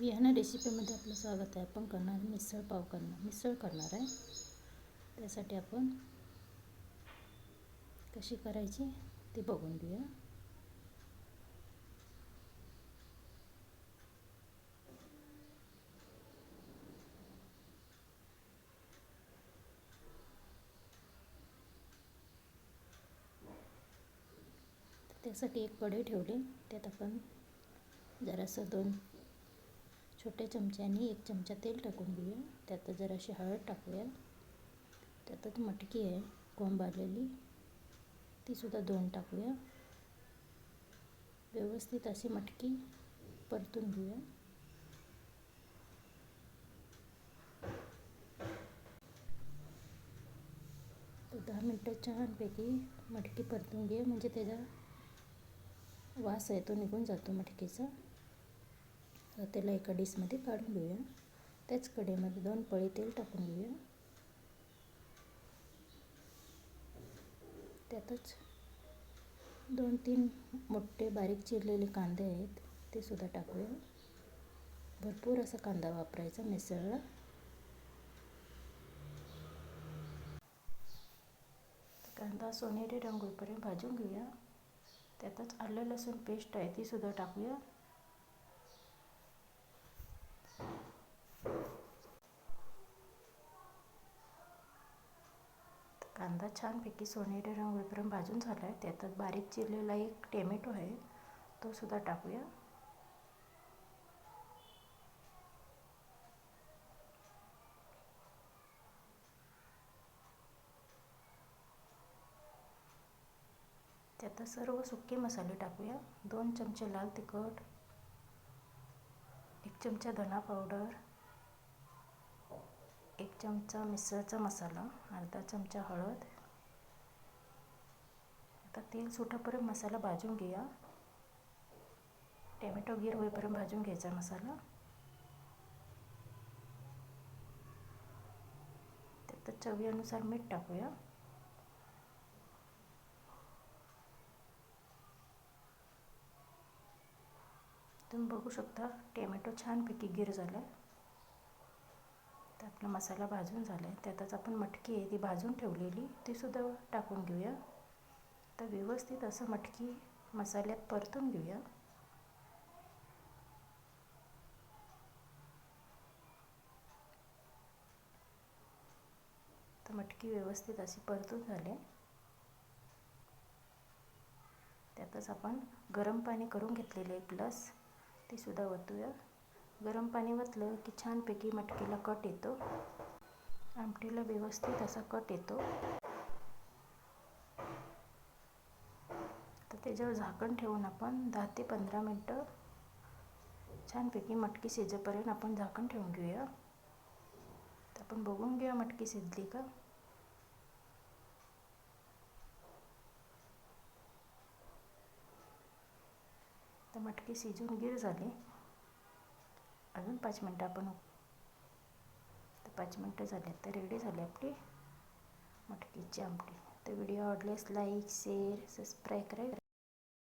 विहाना रेसिपीमध्ये आपलं स्वागत आहे. आपण करणार मिसळ पाव करणार मिसळ करणार आहे. त्यासाठी आपण कशी करायची ते बघून घेऊया. त्यासाठी एक कढई ठेवली. त्यात आपण जरासं दोन छोट्या चमच्याने एक चमचा तेल टाकून घेऊया. त्यात जराशी हळद टाकूया. त्यातच मटकी आहे कोंब आलेली. तीसुद्धा दोन टाकूया. व्यवस्थित अशी मटकी परतून घेऊया. दहा मिनटं छानपैकी मटकी परतून घे. म्हणजे त्याचा वास आहे तो निघून जातो मटकीचा. त्याला एका डिशमध्ये काढून घेऊया. त्याच कढईमध्ये दोन पळी तेल टाकून घेऊया. त्यातच दोन तीन मोठे बारीक चिरलेले कांदे आहेत ते सुद्धा टाकूया. भरपूर असा कांदा वापरायचा मिसळला. कांदा सोनेरी रंग होईपर्यंत भाजून घेऊया. त्यातच आलं लसूण पेस्ट आहे ती सुद्धा टाकूया. कांदा छानपैकी सोनेरी रंग होईपर्यंत भाजून झाला आहे त्यातच बारीक चिरलेला एक टेमॅटो आहे. तो सुद्धा टाकूया. त्यात सर्व सुके मसाले टाकूया. दोन चमचे लाल तिखट एक चमचा धना पावडर एक चमचा मिसळचा मसाला अर्धा चमचा हळद. आता तेल सुटापर्यंत मसाला भाजून घेऊया. टॅमॅटो गिर होईपर्यंत भाजून घ्यायचा मसाला. त्यात चवीनुसार मीठ टाकूया. तुम्ही बघू शकता टॅमॅटो छानपैकी गिर झाला आहे तर आपला मसाला भाजून झाला आहे त्यातच आपण मटकी आहे ती भाजून ठेवलेली तीसुद्धा टाकून घेऊया. तर व्यवस्थित असं मटकी मसाल्यात परतून घेऊया. तर मटकी व्यवस्थित अशी परतून झाली. त्यातच आपण गरम पाणी करून घेतलेले एक ग्लास ते सुद्धा ओतूया गरम पाणी वतलं की छानपैकी मटकीला कट येतो. आमटीला व्यवस्थित असा कट येतो. तर त्याच्यावर झाकण ठेवून आपण दहा ते पंधरा मिनटं छानपैकी मटकी शिजेपर्यंत आपण झाकण ठेवून घेऊया. तर आपण बघून घेऊया मटकी शिजली का. तर मटकी शिजून गिर झाली. अजून पाच मिनटं आपण तर पाच मिनटं झाले तर रेडी झाली आपली मटकीची आमटी. तर व्हिडिओ आवडल्यास लाईक शेअर सबस्क्राईब करा.